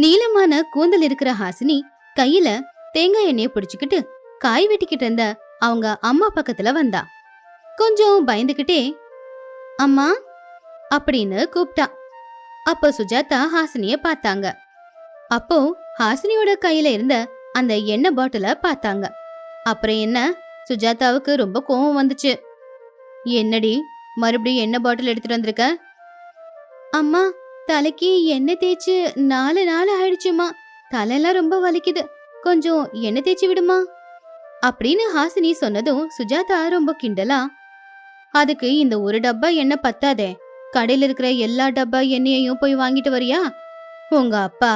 நீளமான கூந்தல் இருக்கிற ஹாசினி கையில தேங்காய் எண்ணெய பிடிச்சுக்கிட்டு காய் வெட்டிக்கிட்டு இருந்த அவங்க அம்மா பக்கத்துல வந்தா. கொஞ்சம் பயந்துகிட்டே அம்மா அப்படின்னு கூப்பிட்டா அப்போ சுஜாதா ஹாசினிய பார்த்தாங்க. அப்போ ஹாசினியோட கையில இருந்த அந்த எண்ணெய் பாட்டில பார்த்தாங்க. அப்புறம் என்ன? சுஜாதாவுக்கு ரொம்ப கோவம் வந்துச்சு. என்னடி மறுபடியும் எண்ணெய் பாட்டில் எடுத்துட்டு வந்திருக்க? அம்மா தலைக்கு எண்ணெய் தேய்ச்சு நாலு நாள் ஆயிடுச்சுமா. தலையெல்லாம் ரொம்ப வலிக்குது. கொஞ்சம் எண்ணெய் தேய்ச்சி விடுமா? அப்படின்னு ஹாசினி சொன்னதும் சுஜாதா ரொம்ப கிண்டலா அதுக்கு இந்த ஒரு டப்பா எண்ணெய் பத்தாதே. கடையில இருக்கிற எல்லா டப்பா எண்ணெயையும் போய் வாங்கிட்டு வரியா? உங்க அப்பா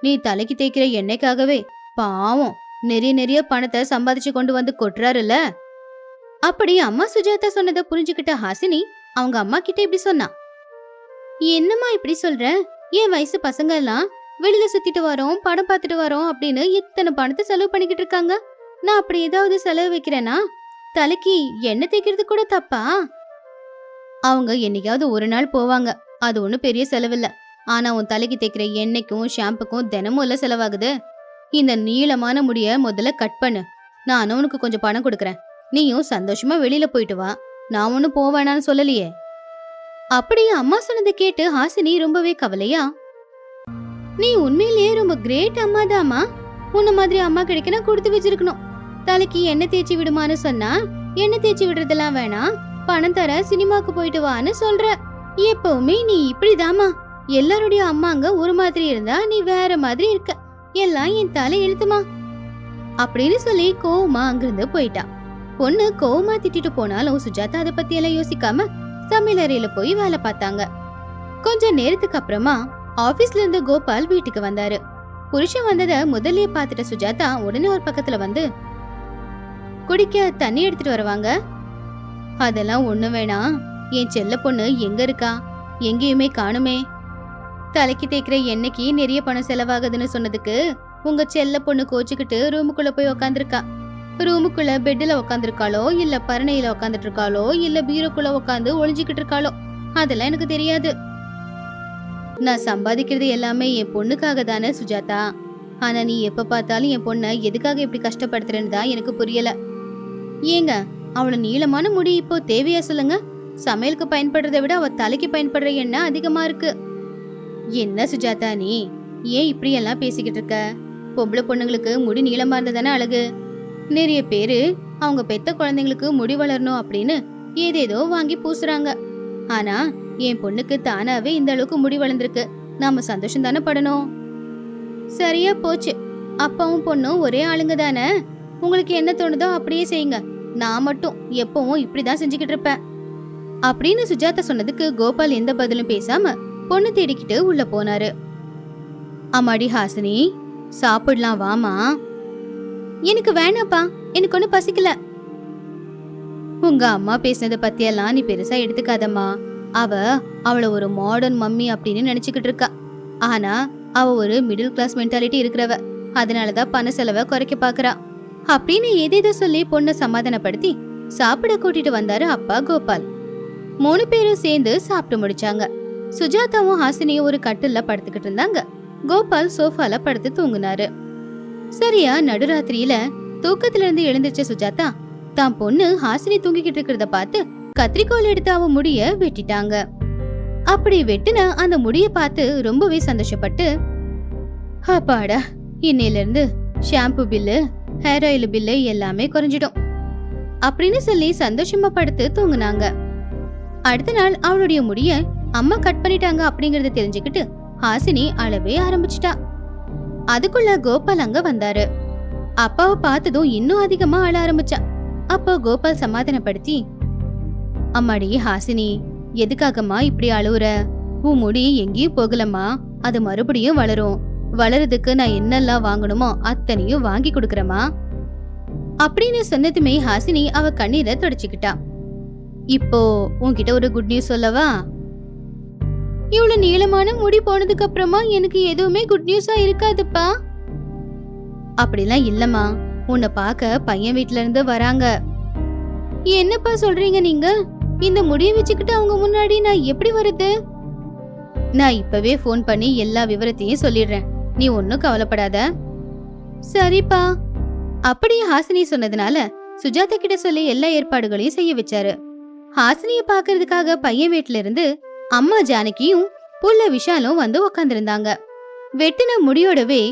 நீ தலைக்கு தேய்க்கிற எண்ணெய்க்காகவே பாவம் நிறைய நிறைய பணத்தை சம்பாதிச்சு கொண்டு வந்து கொட்டுறாருல்ல? அப்படி அம்மா சுஜாதா சொன்னதை புரிஞ்சுக்கிட்ட ஹாசினி அவங்க அம்மா கிட்ட இப்படி சொன்னா. என்னம்மா இப்படி சொல்ற? என் வயசு பசங்க எல்லாம் வெளியில சுத்திட்டு வரோம் படம் பார்த்துட்டு வரோம் அப்படின்னு இத்தனை பணத்தை செலவு பண்ணிக்கிட்டு இருக்காங்க. நான் அப்படி ஏதாவது செலவு வைக்கிறேனா? தலைக்கு எண்ணெய் தேய்க்கிறது கூட தப்பா? அவங்க என்னைக்காவது ஒரு நாள் போவாங்க. அது ஒன்றும் பெரிய செலவில்ல. ஆனா உன் தலைக்கு தேய்க்கிற எண்ணெய்க்கும் ஷாம்புக்கும் தினமும் இல்ல செலவாகுது. இந்த நீளமான முடிய முதல்ல கட் பண்ணு. நானும் உனக்கு கொஞ்சம் பணம் கொடுக்குறேன். நீயும் சந்தோஷமா வெளியில போயிட்டு வா. நான் ஒன்னும் போவேணான்னு சொல்லலையே. அப்படியே அம்மா சொன்னதை கேட்டு ஹாசினி ரொம்பவே கவலையா? நீ உண்மையிலேயே ரொம்ப கிரேட் அம்மா தாமா உன்ன மாதிரி அம்மா கிடைக்கனா கொடுத்து வச்சிருக்கணும். தலைக்கு எண்ணெய் தேய்ச்சி விடுமான்னு சொன்னா எண்ணெய் தேய்ச்சி விடுறதெல்லாம் வேணாம். பணம் தர சினிமாக்கு போயிட்டு வான்னு சொல்ற. எப்பவுமே நீ இப்படிதாம்மா. எல்லாருடைய அம்மாங்க ஒரு மாதிரி இருந்தா நீ வேற மாதிரி இருக்க. எல்லாம் என் தலை எழுத்துமா அப்படின்னு சொல்லி கோவமா அங்கிருந்து போயிட்டா. பொண்ணு கோவமா திட்டிட்டு போனாலும் சுஜாதா அதை பத்தி எல்லாம் யோசிக்காம சமையலறையில போய் வேலை பார்த்தாங்க. கொஞ்ச நேரத்துக்கு அப்புறமா ஆபீஸ்ல இருந்து கோபால் வீட்டுக்கு வந்தாரு. புருஷன் வந்தத முதல்லயே பார்த்துட்ட சுஜாதா உடனே ஒரு பக்கத்துல வந்து குடிக்க தண்ணி எடுத்துட்டு வருவாங்க? அதெல்லாம் ஒண்ணு வேணாம் என் செல்ல பொண்ணு எங்க இருக்கா? எங்கேயுமே காணுமே. தலைக்கு தேய்க்கிற எண்ணெய்க்கு நிறைய பணம் செலவாகுதுன்னு சொன்னதுக்கு உங்க செல்ல பொண்ணு கோச்சுக்கிட்டு ரூமுக்குள்ள போய் உக்காந்துருக்கா. ரூமுக்குள்ள பெட்ல உக்காந்துருக்காளோ இல்ல பரணையில உக்காந்துட்டு இருக்காளோ இல்ல பீரோக்குள்ள உக்காந்து ஒளிஞ்சுக்கிட்டு இருக்காளோ அதெல்லாம் எனக்கு தெரியாது. நான் சம்பாதிக்கிறது எல்லாமே என் பொண்ணுக்காக தானே சுஜாதா. ஆனா நீ எப்ப பார்த்தாலும் என் பொண்ணை எதுக்காக இப்படி கஷ்டப்படுத்துறேன்னு தான் எனக்கு புரியல. ஏங்க அவள நீளமான முடி இப்போ தேவையா சொல்லுங்க? சமையலுக்கு பயன்படுறதை விட அவ தலைக்கு பயன்படுற எண்ணெய் அதிகமா இருக்கு. என்ன சுஜாதா நீ? ஏன் இப்படி எல்லாம் பேசிக்கிட்டு இருக்க பொம்பளை பொண்ணுங்களுக்கு முடி நீளமா இருந்தா தானே அழகு. நிறைய பேரு அவங்க பெத்த குழந்தைங்களுக்கு முடி வளரணும் அப்படின்னு ஏதேதோ வாங்கி பூசுறாங்க. ஆனா என் பொண்ணுக்கு தானாவே இந்த அளவுக்கு முடி வளர்ந்துருக்கு. நாம சந்தோஷம் தானே படணும்? சரியா போச்சு. அப்பாவும் பொண்ணும் ஒரே ஆளுங்க தானே? உங்களுக்கு என்ன தோணுதோ அப்படியே செய்யுங்க. நான் மட்டும் எப்பவும் இப்படிதான் செஞ்சுக்கிட்டு இருப்பேன். அப்படின்னு சுஜாதா சொன்னதுக்கு கோபால் எந்த பதிலும் பேசாம பொண்ணு தேடிக்கிட்டு உள்ள போனாரு. அம்மாடி ஹாசினி சாப்பிடலாம் வாமா எனக்கு வேணாப்பா. எனக்கு ஒன்றும் பசிக்கல. உங்க அம்மா பேசினதை பத்தியெல்லாம் நீ பெருசா எடுத்துக்காதம்மா. அவ அவள ஒரு மாடர்ன் மம்மி அப்படின்னு நினைச்சுக்கிட்டு இருக்கா. ஆனா அவ ஒரு மிடில் கிளாஸ் மென்டாலிட்டி இருக்கிறவ. அதனாலதான் பண செலவை குறைக்க பாக்குறா. அப்படின்னு எதேதோ சொல்லி பொண்ணை சமாதானப்படுத்தி சாப்பிட கூட்டிட்டு வந்தாரு அப்பா கோபால். மூணு பேரும் சேர்ந்து சாப்பிட்டு முடிச்சாங்க. சுஜாதாவும் ஹாசினியும் ஒரு கட்டில்ல படுத்துக்கிட்டு இருந்தாங்க. கோபால் சோஃபால படுத்து தூங்குனாரு. சரியா நடுராத்திரியில தூக்கத்துல இருந்து எழுந்திருச்ச சுஜாதா தான் பொண்ணு ஹாசினி தூங்கிக்கிட்டு இருக்கிறத பார்த்து கத்திரிக்கோல் எடுத்து அவ முடிய வெட்டிட்டாங்க. அப்படி வெட்டின அந்த முடிய பார்த்து ரொம்பவே சந்தோஷப்பட்டு அப்பாடா இன்னையில இருந்து shampoo bill hair oil bill எல்லாமே குறைஞ்சிடும் அப்படின்னு சொல்லி சந்தோஷமா படுத்து தூங்குனாங்க. அடுத்த நாள் அவளுடைய முடிய அம்மா கட் பண்ணிட்டாங்க அப்படிங்கறத தெரிஞ்சுக்கிட்டு ஹாசினி அழவே ஆரம்பிச்சிட்டா. அதுக்குள்ள கோபால் அங்க வந்தாரு. அப்பாவை பார்த்ததும் இன்னும் அதிகமா அழ ஆரம்பிச்சா. அப்போ கோபால் சமாதானப்படுத்தி அம்மாடி ஹாசினி எதுக்காகம்மா இப்படி அழுவுற? உன் முடி எங்கேயும் போகலம்மா. அது மறுபடியும் வளரும். வளருதுக்கு நான் என்னெல்லாம் வாங்கணுமோ அத்தனையும் வாங்கி கொடுக்கறமா அப்படின்னு சொன்னதுமே ஹாசினி அவ கண்ணீரை தொடச்சுக்கிட்டா. இப்போ உன்கிட்ட ஒரு குட் நியூஸ் சொல்லவா? இவ்வளவு நீளமான முடி போனதுக்கு அப்புறமா எனக்கு எதுவுமே குட் நியூஸா இருக்காதுப்பா. அப்படிலாம் இல்லம்மா. உன்னை பார்க்க பையன் வீட்ல இருந்து வராங்க. என்னப்பா சொல்றீங்க நீங்க? இந்த முடிய வச்சுக்கிட்டு அவங்க முன்னாடி நான் எப்படி வருது? நான் இப்பவே ஃபோன் பண்ணி எல்லா விவரத்தையும் சொல்லிடுறேன். நீ ஒன்னும் கவலைப்படாத. சரிப்பா. அப்படியே ஹாசினி சொன்னதுனால சுஜாதா கிட்ட சொல்லி எல்லா ஏற்பாடுகளையும் செய்ய வச்சாரு. ஹாசினிய பாக்குறதுக்காக பையன் வீட்டுல இருந்து அம்மா ஜானகியும் புள்ள விஷாலும் வந்து உக்காந்துருந்தாங்க. வெட்டின முடியோடவே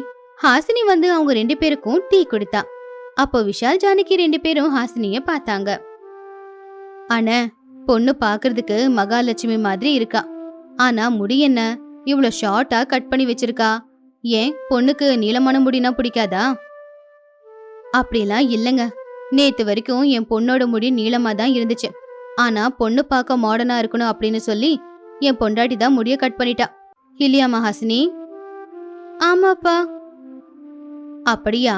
ஹாசினி வந்து அவங்க ரெண்டு பேருக்கும் டீ கொடுத்தா. அப்போ விஷால் ஜானகி ரெண்டு பேரும் ஹாசினிய பார்த்தாங்க. ஆனா பொண்ணு பாக்குறதுக்கு மகாலட்சுமி மாதிரி இருக்கா. ஆனா முடி என்ன? இவ்வளோ ஷார்ட்டா கட் பண்ணி வச்சிருக்கா. ஏன் பொண்ணுக்கு நீளமான முடினா பிடிக்காதா? அப்படிலாம் இல்லைங்க. நேத்து வரைக்கும் என் பொண்ணோட முடி நீளமா தான் இருந்துச்சு. ஆனா பொண்ணு பார்க்க மாடர்னா இருக்கணும் அப்படின்னு சொல்லி என் பொண்டாட்டி தான் முடிய கட் பண்ணிட்டா. இல்லையாமா ஹாசினி ஆமாப்பா. அப்படியா?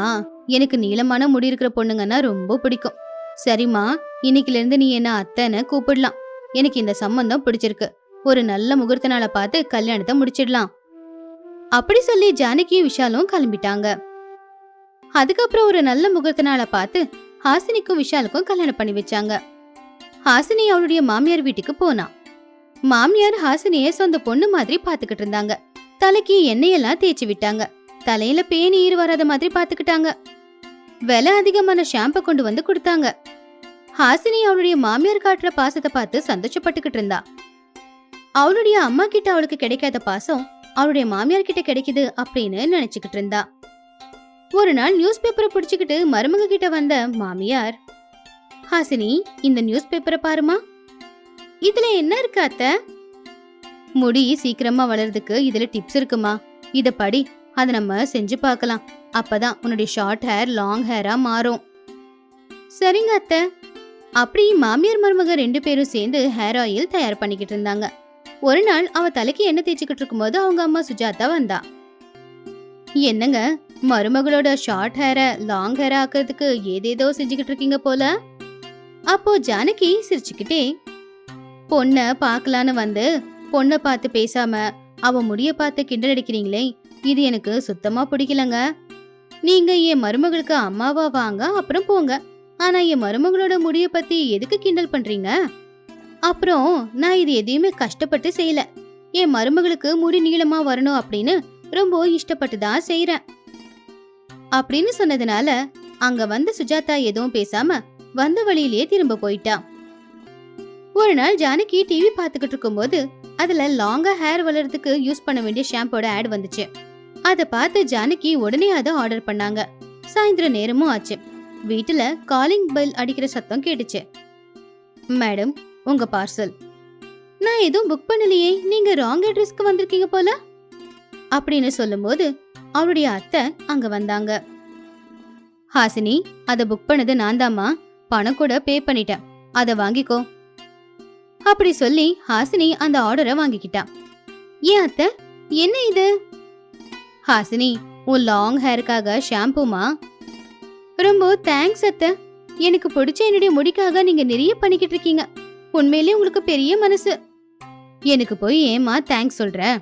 எனக்கு நீளமான முடி இருக்கிற பொண்ணுங்கன்னா ரொம்ப பிடிக்கும். சரிம்மா இன்னைக்குல இருந்து நீ என்ன அத்தைன்னு கூப்பிடலாம். எனக்கு இந்த சம்பந்தம் பிடிச்சிருக்கு. ஒரு நல்ல முகூர்த்த நாளை பார்த்து கல்யாணத்தை முடிச்சிடலாம். அப்படி சொல்லி ஜானகியும் விஷாலும் கிளம்பிட்டாங்க. அதுக்கப்புறம் ஒரு நல்ல முகூர்த்த நாளை பார்த்து ஹாசினிக்கும் விஷாலுக்கும் கல்யாணம் பண்ணி வச்சாங்க. ஹாசினி அவளுடைய மாமியார் வீட்டுக்கு போனா. மாமியார் ஹாசினிய சொந்த பொண்ணு மாதிரி பாத்துக்கிட்டு இருந்தாங்க. தலைக்கு எண்ணெயெல்லாம் தேய்ச்சி விட்டாங்க. தலையில பேணி ஈர் வராத மாதிரி பாத்துக்கிட்டாங்க விலை அதிகமான ஷாம்பை கொண்டு வந்து கொடுத்தாங்க. ஹாசினி அவளுடைய மாமியார் காட்டுற பாசத்தை பார்த்து சந்தோஷப்பட்டுக்கிட்டு இருந்தா. அவளுடைய அம்மா கிட்ட அவளுக்கு கிடைக்காத பாசம் அவளுடைய மாமியார் கிட்ட கிடைக்குது அப்படின்னு நினைச்சுக்கிட்டு இருந்தா. ஒரு நாள் நியூஸ் பேப்பரை பிடிச்சுக்கிட்டு மருமக கிட்ட வந்த மாமியார் ஹாசினி இந்த நியூஸ் பேப்பரை பாருமா இதுல என்ன இருக்கு அத்த? முடி சீக்கிரமா வளர்றதுக்கு இதுல டிப்ஸ் இருக்குமா? இத படி அதை நம்ம செஞ்சு பார்க்கலாம் அப்பதான் உன்னுடைய ஷார்ட் ஹேர் லாங் ஹேரா மாறும். சரிங்க அத்தை. அப்படி மாமியார் மருமக ரெண்டு பேரும் சேர்ந்து ஹேர் ஆயில் தயார் பண்ணிக்கிட்டு இருந்தாங்க. ஒரு நாள் அவ தலைக்கு எண்ணெய் தேய்ச்சிக்கிட்டு இருக்கும்போது அவங்க அம்மா சுஜாதா வந்தா. என்னங்க மருமகளோட ஷார்ட் ஹேரை லாங் ஹேர் ஆக்குறதுக்கு ஏதேதோ செஞ்சுக்கிட்டு இருக்கீங்க போல? அப்போ ஜானகி சிரிச்சுக்கிட்டே பொண்ணை பார்க்கலான்னு வந்து பொண்ணை பார்த்து பேசாம அவ முடிய பார்த்து கிண்டல் அடிக்கிறீங்களே இது எனக்கு சுத்தமா பிடிக்கலங்க. நீங்க என் மருமகளுக்கு அம்மாவா வாங்க அப்புறம் போங்க. ஆனா என் மருமகளோட முடிய பத்தி எதுக்கு கிண்டல் பண்றீங்க? அப்புறம் நான் இது எதையுமே கஷ்டப்பட்டு செய்யல. என் மருமகளுக்கு முடி நீளமா வரணும் அப்படின்னு ரொம்ப இஷ்டப்பட்டு தான் செய்யறேன் அப்படின்னு சொன்னதுனால அங்க வந்த சுஜாதா எதுவும் பேசாம வந்த வழியிலேயே திரும்ப போயிட்டான் ஒரு நாள் ஜானகி டிவி பார்த்துக்கிட்டு இருக்கும்போது அதுல லாங்கா ஹேர் வளர்றதுக்கு யூஸ் பண்ண வேண்டிய ஷாம்போட ஆட் வந்துச்சு. அதை பார்த்து ஜானகி உடனே அதை ஆர்டர் பண்ணாங்க. சாயந்தரம் நேரமும் ஆச்சு. வீட்டுல காலிங் பெல் அடிக்கிற சத்தம் கேட்டுச்சு. மேடம் உங்க பார்சல் நான் எதுவும் புக் பண்ணலையே. நீங்க ராங் அட்ரஸ்க்கு வந்திருக்கீங்க போல. அப்படின்னு சொல்லும்போது அவருடைய அத்தை அங்க வந்தாங்க. ஹாசினி அதை புக் பண்ணது நான் தாம்மா பணம் கூட பே பண்ணிட்டேன். அதை வாங்கிக்கோ. அப்படி சொல்லி ஹாசினி அந்த ஆர்டரை வாங்கிக்கிட்டா. ஏன் அத்தை? என்ன இது? ஹாசினி உன் லாங் ஹேருக்காக ஷாம்புமா ரொம்ப தேங்க்ஸ் அத்தை. எனக்கு பிடிச்ச என்னுடைய முடிக்காக நீங்க நிறைய பண்ணிக்கிட்டு இருக்கீங்க. உண்மையிலேயே உங்களுக்கு பெரிய மனசு. எனக்கு போய் ஏமா தேங்க்ஸ் சொல்ற?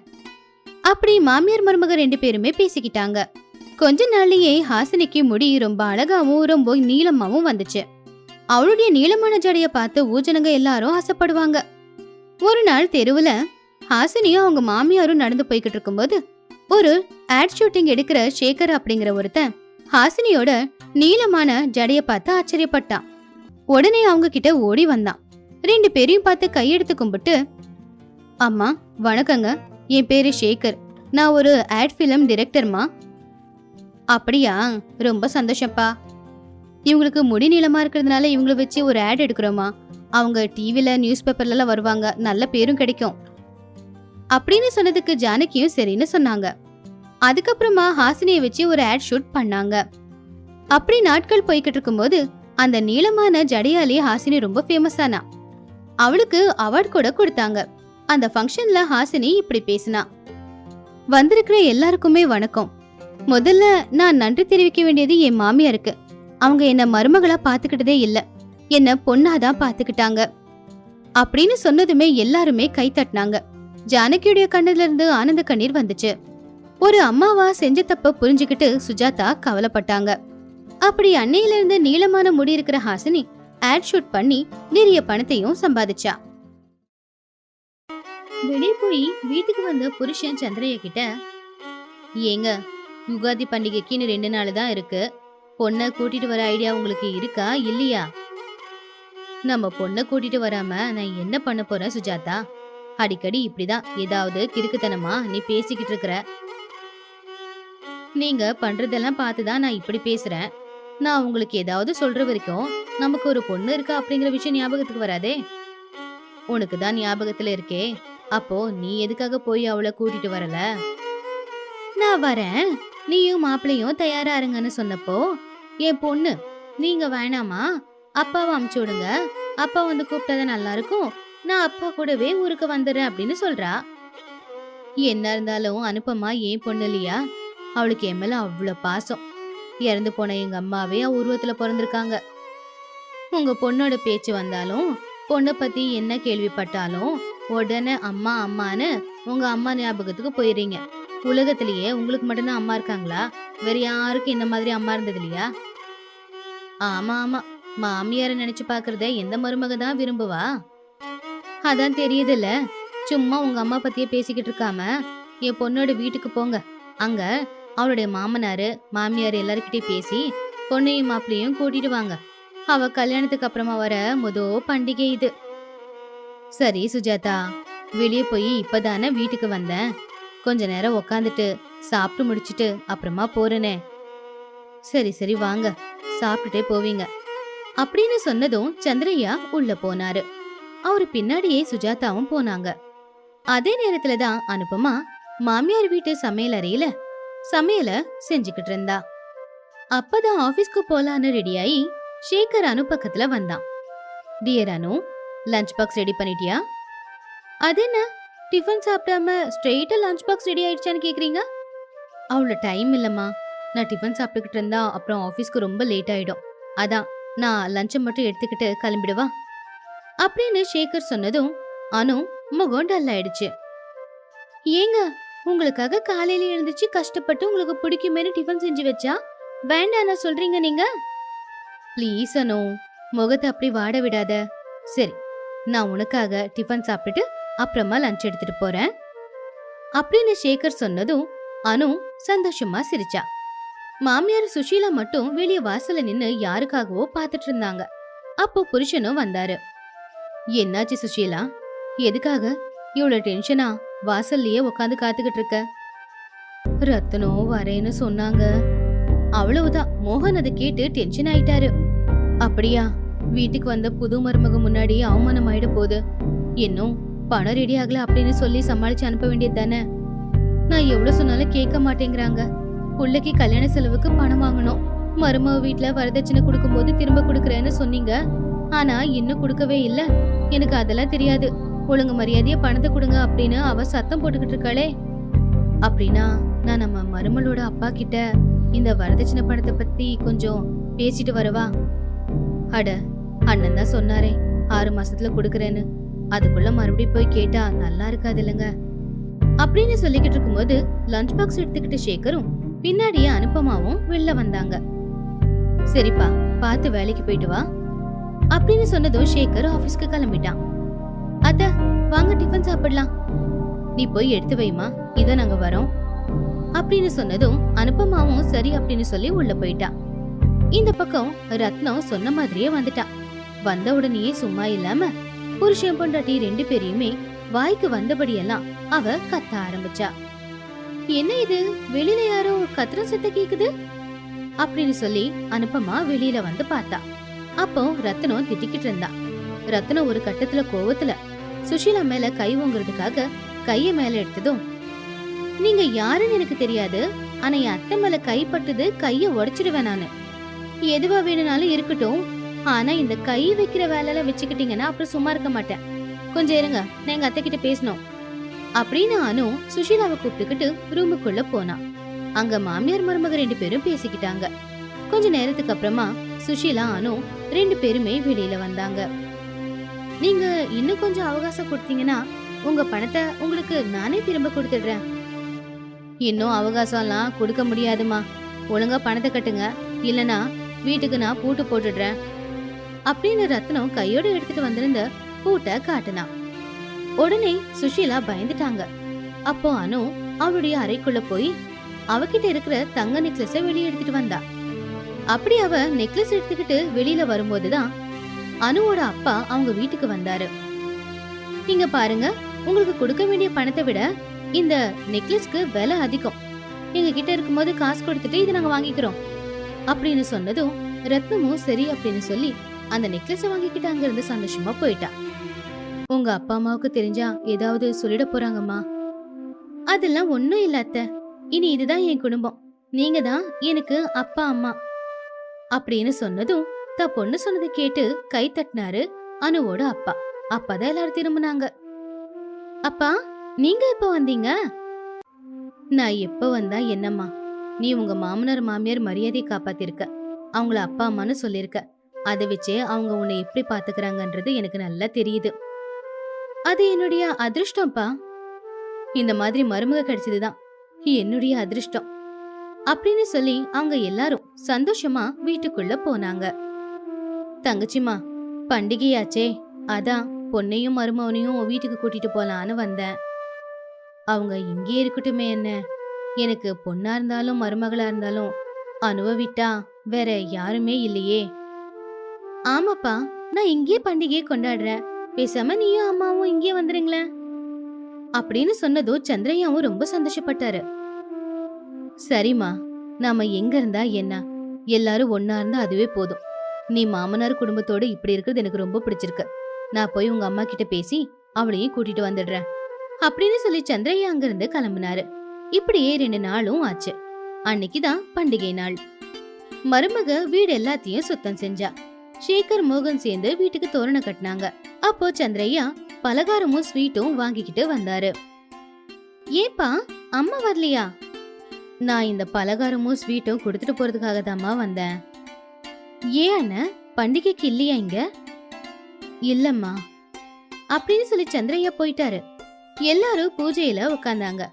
அப்படி மாமியார் மருமக ரெண்டு பேருமே பேசிக்கிட்டாங்க. கொஞ்ச நாள்லயே ஹாசினிக்கு முடி ரொம்ப அழகாவும் ரொம்ப நீளமாவும் வந்துச்சு. அவளுடைய நீளமான ஜடைய பார்த்து ஊஜனங்க எல்லாரும் ஆசைப்படுவாங்க. ஒரு நாள் தெருவுல ஹாசினியும் அவங்க மாமியாரும் நடந்து போய்கிட்டு இருக்கும்போது ஒரு ஆட் ஷூட்டிங் எடுக்கிற சேகர் அப்படிங்கிற ஒருத்தன் ஹாசினியோட நீளமான ஜடைய பார்த்து ஆச்சரியப்பட்டான். உடனே அவங்க கிட்ட ஓடி வந்தான். ரெண்டு பேரையும் பார்த்து கையெடுத்து கும்பிட்டு அம்மா வணக்கங்க. என் பேரு சேகர். நான் ஒரு ஆட் ஃபிலிம் டிரெக்டர்மா அப்படியா? ரொம்ப சந்தோஷப்பா இவங்களுக்கு முடி நீளமா இருக்கிறதுனால இவங்கள வச்சு ஒரு ஆட் எடுக்கிறோமா? அவங்க டிவியில் நியூஸ் பேப்பர்லாம் வருவாங்க. நல்ல பேரும் கிடைக்கும். அப்படின்னு சொன்னதுக்கு ஜானகியும் சரின்னு சொன்னாங்க. அதுக்கப்புறமா ஹாசினியை வச்சு ஒரு ஆட் ஷூட் பண்ணாங்க. அப்படி நாட்கள் போய்கிட்டு இருக்கும்போது அந்த நீளமான ஜடையாலே ஹாசினி ரொம்ப ஃபேமஸ் ஆனா. அவளுக்கு அவார்ட் கூட கொடுத்தாங்க. அந்த ஃபங்க்ஷன்ல ஹாசினி இப்படி பேசினா. வந்திருக்கிற எல்லாருக்குமே வணக்கம். முதல்ல நான் நன்றி தெரிவிக்க வேண்டியது என் மாமியாருக்கு. அவங்க என்ன மருமகளா பாத்துக்கிட்டதே இல்ல. என்ன பொண்ணாதான் பாத்துக்கிட்டாங்க. அப்படின்னு சொன்னதுமே எல்லாருமே கை தட்டினாங்க. ஜானகியுடைய கண்ணுல இருந்து ஆனந்த கண்ணீர் வந்துச்சு. ஒரு அம்மாவா செஞ்ச தப்ப புரிஞ்சுக்கிட்டு சுஜாதா கவலைப்பட்டாங்க. அப்படி அன்னையில இருந்து நீளமான முடி இருக்கிற ஹாசினி ஆட் ஷூட் பண்ணி நிறைய பணத்தையும் சம்பாதிச்சா. வெளியே போய் வீட்டுக்கு வந்த புருஷன் சந்திரைய கிட்ட ஏங்க யுகாதி பண்டிகைக்குன்னு ரெண்டு நாள் தான் இருக்கு. பொண்ணை கூட்டிட்டு வர ஐடியா உங்களுக்கு இருக்கா? இல்லையா? நம்ம பொண்ணை கூட்டிட்டு வராம நான் என்ன பண்ண போறேன் சுஜாதா? அடிக்கடி இப்படிதான். ஏதாவது கிறுக்குத்தனமா நீ பேசிக்கிட்டு இருக்கிற? நீங்க பண்றதெல்லாம் பார்த்துதான் நான் இப்படி பேசுறேன். நான் உங்களுக்கு ஏதாவது சொல்ற வரைக்கும் நமக்கு ஒரு பொண்ணு இருக்கா அப்படிங்கிற விஷயம் ஞாபகத்துக்கு வராதே. உனக்கு தான் ஞாபகத்துல இருக்கே. அப்போ நீ எதுக்காக போய் அவளை கூட்டிட்டு வரல? நான் வரேன். நீயும் மாப்பிளையும் தயாரா இருங்கன்னு சொன்னப்போ என் பொண்ணு நீங்க வேணாமா? அப்பாவை அமுச்சு விடுங்க. அப்பா வந்து கூப்பிட்டா நல்லா இருக்கும் நான் அப்பா கூடவே ஊருக்கு வந்துடுறேன் அப்படின்னு சொல்றா. என்ன இருந்தாலும் அனுப்பமா ஏன் பொண்ணு இல்லையா? அவளுக்கு என் மேல அவ்வளோ பாசம். இறந்து போன எங்க அம்மாவே அவ உருவத்துல பிறந்திருக்காங்க. உங்க பொண்ணோட பேச்சு வந்தாலும் பொண்ணை பத்தி என்ன கேள்விப்பட்டாலும் உடனே அம்மா அம்மான்னு உங்க அம்மா ஞாபகத்துக்கு போயிடுறீங்க. உலகத்திலேயே உங்களுக்கு மட்டும்தான் அம்மா இருக்காங்களா? வேற யாருக்கும் இந்த மாதிரி அம்மா இருந்தது இல்லையா? ஆமா ஆமா. மாமியார நினைச்சு பாக்குறத எந்த மருமக தான் விரும்புவா? அதான் தெரியுதுல்ல. சும்மா உங்க அம்மா பத்தியே பேசிக்கிட்டு இருக்காம என் பொண்ணோட வீட்டுக்கு போங்க. அங்க அவளுடைய மாமனாரு மாமியார் எல்லாருக்கிட்டே பேசி பொண்ணையும் மாப்பிளையும் கூட்டிட்டு வாங்க. அவ கல்யாணத்துக்கு அப்புறமா வர முதோ பண்டிகை இது. சரி சுஜாதா. வெளியே போய் இப்பதானே வீட்டுக்கு வந்தேன். கொஞ்ச நேரம் உக்காந்துட்டு சாப்பிட்டு முடிச்சிட்டு அப்புறமா போறேனே. சரி சரி வாங்க. சாப்பிட்டுட்டே போவீங்க. அப்படின்னு சொன்னதும் சந்திரையா உள்ள போனாரு. அவரு பின்னாடியே சுஜாதாவும் போனாங்க. அதே நேரத்துல தான் அனுபமா மாமியார் வீட்டு சமையல் அறையில சமையல செஞ்சுக்கிட்டு இருந்தா. அப்பதான் ஆபீஸ்க்கு போலான்னு ரெடியாயி ஷேகர் அனு பக்கத்துல வந்தான். Dear Anu lunch box ready பண்ணிட்டியா? அது என்ன டிஃபன் சாப்பிடாம ஸ்ட்ரெயிட்டா லஞ்ச் பாக்ஸ் ரெடி ஆயிடுச்சான்னு கேக்குறீங்க? அவ்வளோ டைம் இல்லம்மா. நான் டிஃபன் சாப்பிட்டுக்கிட்டு இருந்தா அப்புறம் ஆஃபீஸ்க்கு ரொம்ப லேட் ஆயிடும். அதான் நான் லஞ்சம் மட்டும் எடுத்துக்கிட்டு கிளம்பிடுவா? அப்படின்னு ஷேகர் சொன்னதும் அனு முகம் டல் ஆயிடுச்சு. ஏங்க உங்களுக்காக காலையில எழுந்துச்சு கஷ்டப்பட்டு உங்களுக்கு பிடிக்குமேனு டிஃபன் செஞ்சு வச்சா? வேண்டாம் சொல்றீங்க நீங்க? ப்ளீஸ் அனு முகத்தை அப்படி வாட விடாத. சரி நான் உனக்காக டிஃபன் சாப்பிட்டுட்டு அப்புறமா லஞ்ச் எடுத்துட்டு போறேன். அப்படின்னு ஷேகர் சொன்னதும் அனு சந்தோஷமா சிரிச்சா. மாமியார் சுஷீலா மட்டும் வெளியே வாசல்ல நின்னு யாருக்காகவோ பாத்துட்டு இருந்தாங்க. அப்போ புருஷனும் வந்தாரு. என்னாச்சு சுஷீலா? எதுக்காக? இவ்வளவு டென்ஷனா? வாசல்லையே உட்காந்து காத்துக்கிட்டு இருக்க. ரத்தனம் வரேன்னு சொன்னாங்க. அவ்வளவுதான். மோகன் அதை கேட்டு டென்ஷன் ஆயிட்டாரு. அப்படியா? வீட்டுக்கு வந்த புது மருமக முன்னாடி அவமானம் ஆயிட போகுது. இன்னும் பணம் ரெடி ஆகல அப்படின்னு சொல்லி சமாளிச்சு அனுப்ப வேண்டியது தானே? நான் எவ்வளவு சொன்னாலும் கேட்க மாட்டேங்கிறாங்க. புள்ளைக்கு கல்யாண செலவுக்கு பணம் வாங்கணும். மருமக வீட்ல வரதட்சணை கொடுக்கும்போது திரும்ப கொடுக்குறேன்னு சொன்னீங்க. ஆனா இன்னும் கொடுக்கவே இல்ல. எனக்கு அதெல்லாம் தெரியாது. ஒழுங்கு மரியாதையா பணத்தை கொடுங்க அப்படின்னு அவ சத்தம் போட்டுக்கிட்டு இருக்காளே. அப்படின்னா நான் நம்ம மருமலோட அப்பா கிட்ட இந்த வரதட்சணை பணத்தை பத்தி கொஞ்சம் பேசிட்டு வரவா? அட அண்ணன் தான் சொன்னாரே ஆறு மாசத்துல கொடுக்கறேன்னு. அதுக்குள்ள மறுபடியும் போய் கேட்டா நல்லா இருக்காது இல்லைங்க. அப்படின்னு சொல்லிக்கிட்டு இருக்கும்போது லஞ்ச் பாக்ஸ் எடுத்துக்கிட்டு சேகரும் பின்னாடியே அனுப்பமாவும் வெளில வந்தாங்க. சரிப்பா பார்த்து வேலைக்கு போயிட்டு வா. அப்படின்னு சொன்னதும் ஷேகர் ஆபீஸ்க்கு கிளம்பிட்டான். அத்த வாங்க டிஃபன் சாப்பிடலாம். நீ போய் எடுத்து வைமா இத நாங்க வரோம். அப்படின்னு சொன்னதும் அனுப்பமாவும் சரி அப்படின்னு சொல்லி உள்ள போயிட்டா. இந்த பக்கம் ரத்னம் சொன்ன மாதிரியே வந்துட்டா. வந்த உடனேயே சும்மா இல்லாம புருஷன் பொண்டாட்டி ரெண்டு பேரையுமே வாய்க்கு வந்தபடியெல்லாம் அவ கத்த ஆரம்பிச்சா. என்ன இது? வெளியில யாரோ கத்துற சத்த கேக்குது? அப்படின்னு சொல்லி அனுப்பமா வெளியில வந்து பார்த்தா. அப்போ ரத்னம் திட்டிக்கிட்டு இருந்தா. ரத்னம் ஒரு கட்டத்துல கோவத்துல சுஷீலா மேல கை ஓங்குறதுக்காக கைய மேல எடுத்ததும் நீங்க யாருன்னு எனக்கு தெரியாது. ஆனா என் அத்தை மேல கைப்பட்டது கைய உடைச்சிடுவேன் நானு. எதுவா வேணும்னாலும் இருக்கட்டும். ஆனா இந்த கை வைக்கிற வேலையில வச்சுக்கிட்டீங்கன்னா அப்புறம் சும்மா இருக்க மாட்டேன். கொஞ்சம் இருங்க. நான் எங்க அத்தை கிட்ட பேசணும். அப்படின்னு அனு சுஷீலாவை கூப்பிட்டுக்கிட்டு ரூமுக்குள்ள போனா. அங்க மாமியார் மருமக ரெண்டு பேரும் பேசிக்கிட்டாங்க. கொஞ்ச நேரத்துக்கு அப்புறமா சுஷீலா அனு ரெண்டு பேருமே வெளியில வந்தாங்க. நீங்க இன்னும் கொஞ்சம் அவகாசம் கொடுத்தீங்கன்னா உங்க பணத்தை உங்களுக்கு நானே திரும்ப கொடுத்துடுறேன். இன்னும் அவகாசம்லாம் கொடுக்க முடியாதுமா ஒழுங்கா பணத்தை கட்டுங்க. இல்லனா வீட்டுக்கு நான் பூட்டு போட்டுடுறேன். அப்படின்னு ரத்னம் கையோட எடுத்துட்டு வந்திருந்த பூட்டை காட்டினான் உடனே சுஷீலா பயந்துட்டாங்க. அப்போ அனு அவளுடைய அறைக்குள்ள போய் அவகிட்ட இருக்கிற தங்க நெக்லஸ வெளியே எடுத்துட்டு வந்தா. அப்படி அவ நெக்லஸ் எடுத்துக்கிட்டு வெளியில வரும்போதுதான் அனுவோட அப்பா அவங்க வீட்டுக்கு வந்தாரு. நீங்க பாருங்க உங்களுக்கு கொடுக்க வேண்டிய பணத்தை விட இந்த நெக்லஸ்க்கு விலை அதிகம். எங்க கிட்ட இருக்கும்போது காசு கொடுத்துட்டு இதை நாங்க வாங்கிக்கிறோம். அப்படின்னு சொன்னதும் ரத்னமும் சரி அப்படின்னு சொல்லி அந்த நெக்லஸை வாங்கிக்கிட்டு அங்க இருந்து சந்தோஷமா போயிட்டா. உங்க அப்பா அம்மாவுக்கு தெரிஞ்சா ஏதாவது சொல்லிட போறாங்கம்மா. அதெல்லாம் ஒன்றும் இல்ல அத்தை. இனி இதுதான் என் குடும்பம். நீங்க தான் எனக்கு அப்பா அம்மா. அப்படின்னு சொன்னதும் த பொண்ணு சொன்னதை கேட்டு கை தட்டினாரு அனுவோட அப்பா. அப்பதான் எல்லாரும் திரும்பினாங்க. அப்பா நீங்க எப்ப வந்தீங்க? நான் எப்ப வந்தா என்னம்மா? நீ உங்க மாமனார் மாமியார் மரியாதையை காப்பாத்திருக்க. அவங்கள அப்பா அம்மான்னு சொல்லியிருக்க அதை வச்சே அவங்க உன்னை எப்படி பாத்துக்கிறாங்கன்றது எனக்கு நல்லா தெரியுது. அது என்னுடைய அதிர்ஷ்டம்ப்பா இந்த மாதிரி மருமக கிடைச்சதுதான் என்னுடைய அதிர்ஷ்டம். அப்படின்னு சொல்லி அவங்க எல்லாரும் சந்தோஷமா வீட்டுக்குள்ள போனாங்க. தங்கச்சிமா பண்டிகையாச்சே. அதான் பொண்ணையும் மருமவனையும் வீட்டுக்கு கூட்டிட்டு போலான்னு வந்தேன். அவங்க இங்கே இருக்கட்டுமே என்ன? எனக்கு பொண்ணா இருந்தாலும் மருமகளா இருந்தாலும் அனுபவிட்டா வேற யாருமே இல்லையே. ஆமாப்பா நான் இங்கே பண்டிகையை கொண்டாடுறேன். பேசாம நீயும் அம்மாவும் இங்கே வந்துருங்களேன். அப்படின்னு சொன்னதோ சந்திரையாவும் ரொம்ப சந்தோஷப்பட்டாரு. சரிம்மா நாம எங்க இருந்தா என்ன? எல்லாரும் ஒன்னா இருந்தா அதுவே போதும். நீ மாமனார் குடும்பத்தோட இப்படி இருக்கிறது எனக்கு ரொம்ப பிடிச்சிருக்கு. நான் போய் உங்க அம்மா கிட்ட பேசி அவளையும் கூட்டிட்டு வந்துடுறேன். அப்படின்னு சொல்லி சந்திரையா அங்கிருந்து கிளம்புனாரு. இப்படியே ரெண்டு நாளும் ஆச்சு. அன்னைக்குதான் பண்டிகை நாள். மருமக வீடு எல்லாத்தையும் சுத்தம் செஞ்சா. சேகர் மோகன் சேர்ந்து வீட்டுக்கு தோரணம் கட்டினாங்க. அப்போ சந்திரையா பலகாரமும் ஸ்வீட்டும் வாங்கிக்கிட்டு வந்தாரு. ஏப்பா அம்மா வரலையா? நான் இந்த பலகாரமும் ஸ்வீட்டும் கொடுத்துட்டு போறதுக்காக தாம்மா வந்தேன். ஏன் அண்ணன் பண்டிகைக்கு இல்லையா இங்க? இல்லம்மா. அப்படின்னு சொல்லி சந்திரையா போயிட்டாரு. எல்லாரும் பூஜையில உட்காந்தாங்க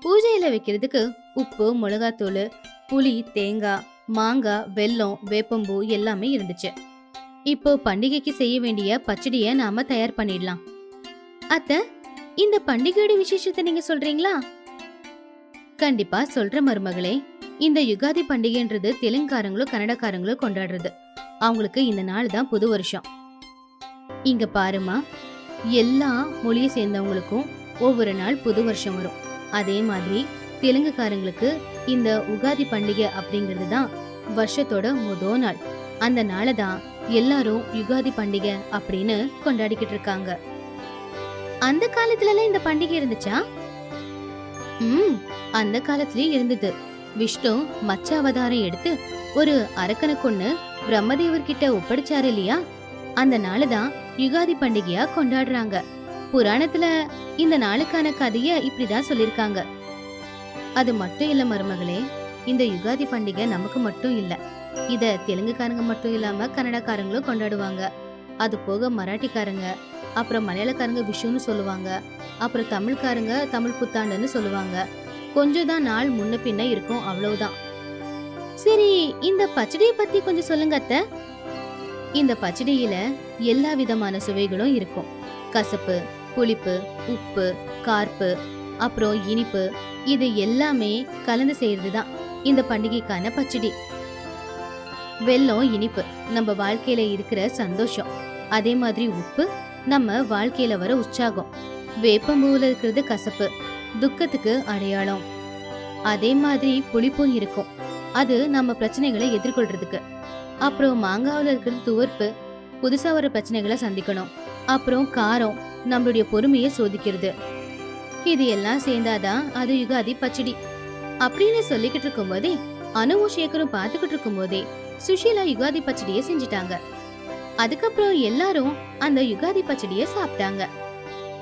பூஜையில வைக்கிறதுக்கு உப்பு மிளகாத்தூள் புளி தேங்காய் மாங்காய் வெல்லம் வேப்பம்பூ எல்லாமே இருந்துச்சு. இப்போ பண்டிகைக்கு செய்ய வேண்டிய பச்சடிய நாம தயார் பண்ணிடலாம். அத்த இந்த பண்டிகையோட விசேஷத்தை நீங்க சொல்றீங்களா? கண்டிப்பா சொல்ற மருமகளே. இந்த யுகாதி பண்டிகைன்றது தெலுங்காரங்களும் கன்னடக்காரங்களும் கொண்டாடுறது. அவங்களுக்கு இந்த நாள் தான் புது வருஷம். இங்க பாருமா எல்லா மொழியை சேர்ந்தவங்களுக்கும் ஒவ்வொரு நாள் புது வருஷம் வரும். அதே மாதிரி தெலுங்குக்காரங்களுக்கு இந்த உகாதி பண்டிகை அப்படிங்கிறது தான் வருஷத்தோட முதோ நாள். அந்த நாளை தான் எல்லாரும் யுகாதி பண்டிகை அப்படின்னு கொண்டாடிக்கிட்டு இருக்காங்க. அந்த காலத்துல எல்லாம் இந்த பண்டிகை இருந்துச்சா? ம் அந்த காலத்திலயும் இருந்தது. விஷ்ணு மச்ச அவதாரம் எடுத்து ஒரு அரக்கனை கொண்டு பிரம்மதேவர் கிட்ட ஒப்படைச்சாரு இல்லையா? அந்த நாளை தான் யுகாதி பண்டிகையா கொண்டாடுறாங்க. புராணத்துல இந்த நாளுக்கான கதைய இப்படிதான் சொல்லிருக்காங்க அது மட்டும் இல்ல மருமகளே இந்த யுகாதி பண்டிகை நமக்கு மட்டும் இல்ல. இத தெலுங்குக்காரங்க மட்டும் இல்லாம கன்னடக்காரங்களும் கொண்டாடுவாங்க. அது போக மராட்டிக்காரங்க அப்புறம் மலையாளக்காரங்க விஷுன்னு சொல்லுவாங்க. அப்புறம் தமிழ்காரங்க தமிழ் புத்தாண்டுன்னு சொல்லுவாங்க. கொஞ்சம் தான் நாள் முன்ன பின்ன இருக்கும் அவ்வளவுதான். சரி இந்த பச்சடியை பத்தி கொஞ்சம் சொல்லுங்க அத்த. இந்த பச்சடியில எல்லா விதமான சுவைகளும் இருக்கும். கசப்பு புளிப்பு உப்பு கார்ப்பு அப்புறம் இனிப்பு இது எல்லாமே கலந்து செய்யறது தான் இந்த பண்டிகைக்கான பச்சடி. வெல்லம் இனிப்பு. நம்ம வாழ்க்கையில இருக்கிற சந்தோஷம். அதே மாதிரி உப்பு நம்ம வாழ்க்கையில வர உற்சாகம். வேப்பம்பூல இருக்கிறது கசப்பு துக்கத்துக்கு அடையாளம். அதே மாதிரி புளிப்பும் இருக்கும். அது நம்ம பிரச்சனைகளை எதிர்கொள்றதுக்கு. அப்புறம் மாங்காவில் இருக்கிறது துவர்ப்பு புதுசா வர பிரச்சனைகளை சந்திக்கணும். அப்புறம் காரம் நம்மளுடைய பொறுமையை சோதிக்கிறது. இது எல்லாம் சேர்ந்தாதான் அது யுகாதி பச்சடி. அப்படின்னு சொல்லிக்கிட்டு இருக்கும்போதே அனுவும் சேகரும் பார்த்துக்கிட்டு இருக்கும்போதே சுஷீலா யுகாதி பச்சடியை செஞ்சிட்டாங்க. அதுக்கப்புறம் எல்லாரும் அந்த யுகாதி பச்சடியை சாப்பிட்டாங்க.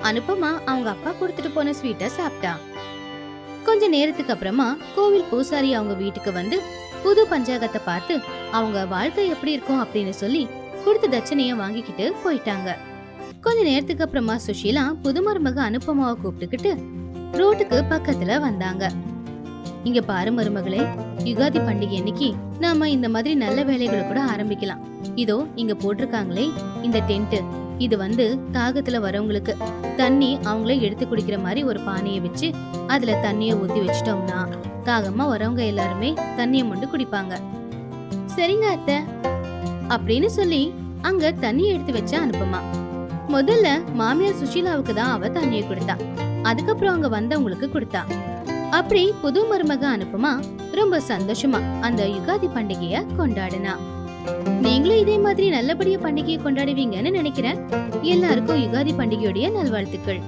அனுப்பமா அவங்க அப்பா கொடுத்துட்டு போன ஸ்வீட்டை சாப்பிட்டா. கொஞ்ச நேரத்துக்கு அப்புறமா கோவில் பூசாரி அவங்க வீட்டுக்கு வந்து புது பஞ்சாங்கத்தை பார்த்து அவங்க வாழ்க்கை எப்படி இருக்கும்? அப்படின்னு சொல்லி கொடுத்த தட்சணைய வாங்கிக்கிட்டு போயிட்டாங்க. கொஞ்ச நேரத்துக்கு அப்புறமா சுஷீலா புது மருமக அனுப்பமாவை கூப்பிட்டுக்கிட்டு ரோட்டுக்கு பக்கத்துல வந்தாங்க. இங்க பாரு மருமகளே யுகாதி பண்டிகை அன்னைக்கு நாம இந்த மாதிரி நல்ல வேலைகளை கூட ஆரம்பிக்கலாம். இதோ இங்க போட்டிருக்காங்களே இந்த டென்ட் இது வந்து தாகத்துல வரவங்களுக்கு. தண்ணி அவங்களே எடுத்து குடிக்கிற மாதிரி ஒரு பானையை வச்சு அதுல தண்ணிய ஊத்தி வச்சிட்டோம்னா தாகமா வரவங்க எல்லாருமே தண்ணிய மொண்டு குடிப்பாங்க. சரிங்க அத்தை. அப்படின்னு சொல்லி அங்க தண்ணி எடுத்து வச்ச அனுப்புமா. முதல்ல மாமியார் சுஷீலாவுக்கு தான் அவ தண்ணியை கொடுத்தா. அதுக்கப்புறம் அங்க வந்தவங்களுக்கு கொடுத்தா. அப்படி புது மருமக அனுப்புமா? ரொம்ப சந்தோஷமா. அந்த யுகாதி பண்டிகைய கொண்டாடுனா. நீங்களும் இதே மாதிரி நல்லபடியா பண்டிகையை கொண்டாடுவீங்கன்னு நினைக்கிறேன். எல்லாருக்கும் யுகாதி பண்டிகையுடைய நல்வாழ்த்துக்கள்.